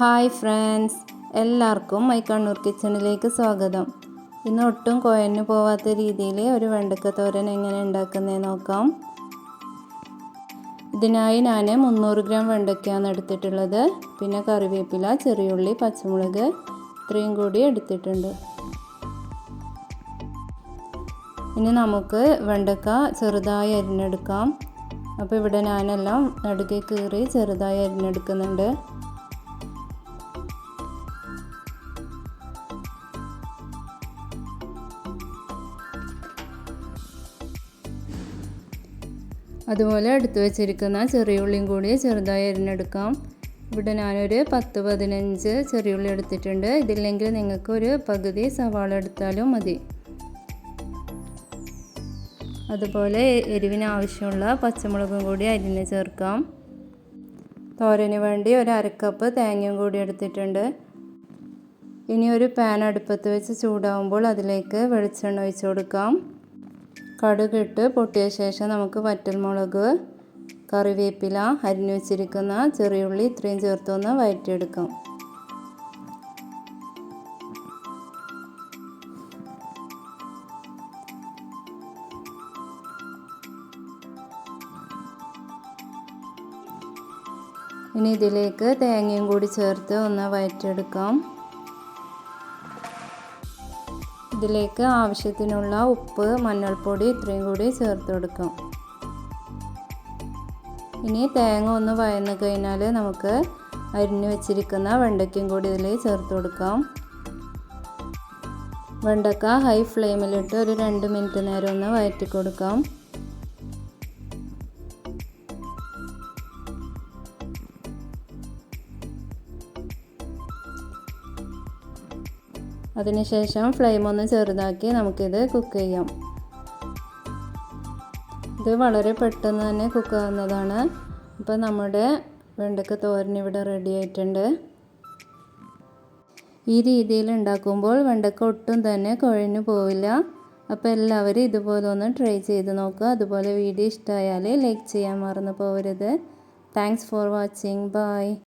Hi friends എല്ലാവർക്കും my Kannur കിച്ചണിലേക്ക് സ്വാഗതം. ഇന്ന് ഒട്ടും കുഴഞ്ഞു പോവാത്ത രീതിയിൽ ഒരു വെണ്ടക്ക തോരൻ എങ്ങനെ ഉണ്ടാക്കുന്നത് നോക്കാം. ഇതിനായി ഞാൻ മുന്നൂറ് ഗ്രാം വെണ്ടയ്ക്കാണ് എടുത്തിട്ടുള്ളത്. പിന്നെ കറിവേപ്പില ചെറിയുള്ളി പച്ചമുളക് ഇത്രയും കൂടി എടുത്തിട്ടുണ്ട്. ഇനി നമുക്ക് വെണ്ടക്ക ചെറുതായി അരിഞ്ഞെടുക്കാം. അപ്പോൾ ഇവിടെ ഞാനെല്ലാം നടുകെ കീറി ചെറുതായി അരിഞ്ഞെടുക്കുന്നുണ്ട്. അതുപോലെ എടുത്തു വെച്ചിരിക്കുന്ന ചെറിയ ഉള്ളിയും കൂടി ചെറുതായി അരിഞ്ഞെടുക്കാം. ഇവിടെ ഞാനൊരു പത്ത് പതിനഞ്ച് ചെറിയ ഉള്ളി എടുത്തിട്ടുണ്ട്. ഇതില്ലെങ്കിൽ നിങ്ങൾക്ക് ഒരു പകുതി സവാള എടുത്താലും മതി. അതുപോലെ എരിവിന് ആവശ്യമുള്ള പച്ചമുളകും കൂടി അരിഞ്ഞ് ചേർക്കാം. തോരന് വേണ്ടി ഒരു അരക്കപ്പ് തേങ്ങയും കൂടി എടുത്തിട്ടുണ്ട്. ഇനി ഒരു പാൻ അടുപ്പത്ത് വെച്ച് ചൂടാവുമ്പോൾ അതിലേക്ക് വെളിച്ചെണ്ണ ഒഴിച്ചു കൊടുക്കാം. കടുകിട്ട് പൊട്ടിയ ശേഷം നമുക്ക് വറ്റൽമുളക് കറിവേപ്പില അരിഞ്ഞു വെച്ചിരിക്കുന്ന ചെറിയുള്ളി ഇത്രയും ചേർത്തൊന്ന് വഴറ്റിയെടുക്കാം ഇനി ഇതിലേക്ക് തേങ്ങയും കൂടി ചേർത്ത് ഒന്ന് വഴറ്റിയെടുക്കാം ഇതിലേക്ക് ആവശ്യത്തിനുള്ള ഉപ്പ് മഞ്ഞൾപ്പൊടി ഇത്രയും കൂടി ചേർത്ത് കൊടുക്കും. ഇനി തേങ്ങ ഒന്ന് വയന്ന് കഴിഞ്ഞാൽ നമുക്ക് അരിഞ്ഞു വെച്ചിരിക്കുന്ന വെണ്ടയ്ക്കും കൂടി ഇതിൽ ചേർത്ത് കൊടുക്കാം. വെണ്ടക്ക ഹൈ ഫ്ലെയിമിലിട്ട് ഒരു രണ്ട് മിനിറ്റ് നേരം ഒന്ന് വയറ്റി കൊടുക്കാം. അതിനുശേഷം ഫ്ലെയിം ഒന്ന് ചെറുതാക്കി നമുക്കിത് കുക്ക് ചെയ്യാം. ഇത് വളരെ പെട്ടെന്ന് തന്നെ കുക്ക് ആവുന്നതാണ്. അപ്പോൾ നമ്മുടെ വെണ്ടക്ക തോരൻ ഇവിടെ റെഡി ആയിട്ടുണ്ട്. ഈ രീതിയിൽ ഉണ്ടാക്കുമ്പോൾ വെണ്ടക്ക ഒട്ടും തന്നെ കുഴഞ്ഞു പോവില്ല. അപ്പോൾ എല്ലാവരും ഇതുപോലെ ഒന്ന് ട്രൈ ചെയ്ത് നോക്കുക. അതുപോലെ വീഡിയോ ഇഷ്ടമായാൽ ലൈക്ക് ചെയ്യാൻ മറന്നു പോകരുത് താങ്ക്സ് ഫോർ വാച്ചിങ് ബൈ